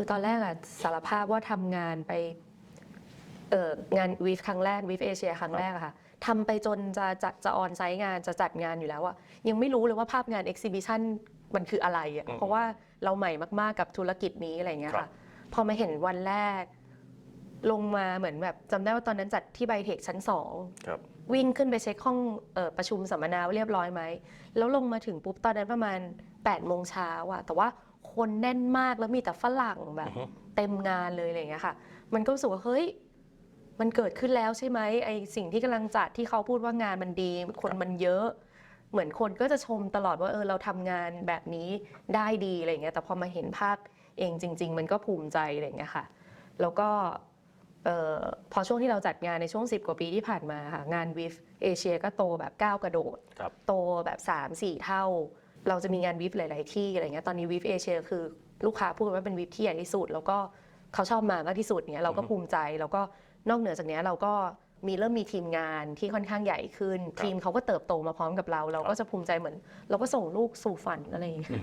คือตอนแรกอะสารภาพว่าทำงานไปเอองานวีฟครั้งแรกวีฟเอเชียครั้งแรกอะค่ะทำไปจนจะจะจะออนไซต์งานจะจัดงานอยู่แล้วอะยังไม่รู้เลยว่าภาพงานเอ็กซิบิชันมันคืออะไรอะอืมเพราะว่าเราใหม่มากๆกับธุรกิจนี้อะไรอย่างเงี้ยครัค่ะบพอมาเห็นวันแรก ลงมาเหมือนแบบจำได้ว่าตอนนั้นจัดที่ไบเทคชั้นสอง ครับ วิ่งขึ้นไปเช็คห้องเออประชุมสัมมนาว่าเรียบร้อยไหม แล้วลงมาถึงปุ๊บตอนนั้นประมาณ8ปดโมงเช้าอะแต่ว่า คนแน่นมากแล้วมีแต่ฝรั่งแบบอือฮึเต็มงานเลยอะไรอย่างเงี้ยค่ะ มันก็รู้สึกว่าเฮ้ยมันเกิดขึ้นแล้วใช่ไหมไอสิ่งที่กำลังจัดที่เขาพูดว่างานมันดี คนมันเยอะ เหมือนคนก็จะชมตลอดว่าเออเราทำงานแบบนี้ได้ดีอะไรอย่างเงี้ยแต่พอมาเห็นภาพเองจริง ๆ มันก็ภูมิใจอะไรอย่างเงี้ยค่ะ แล้วก็เออพอช่วงที่เราจัดงานในช่วง 10 กว่าปีที่ผ่านมาค่ะงานวิฟเอเชียก็โตแบบก้าวกระโดดครับโตแบบ 3 4 เท่า เราจะมีงานวิฟหลาย ๆ ที่อะไรเงี้ยตอนนี้วิฟเอเชียคือลูกค้าพูดกันว่าเป็นวิฟที่ใหญ่ที่สุด แล้วก็เขาชอบมามากที่สุดเนี้ยเราก็อือฮึภูมิใจแล้วก็นอกเหนือจากเนี้ยเราก็มีเริ่มมีทีมงานที่ค่อนข้างใหญ่ขึ้นครับทีมเขาก็เติบโตมาพร้อมกับเรา เราก็จะภูมิใจเหมือน เราก็ส่งลูกสู่ฝันอะไรอย่างเงี้ย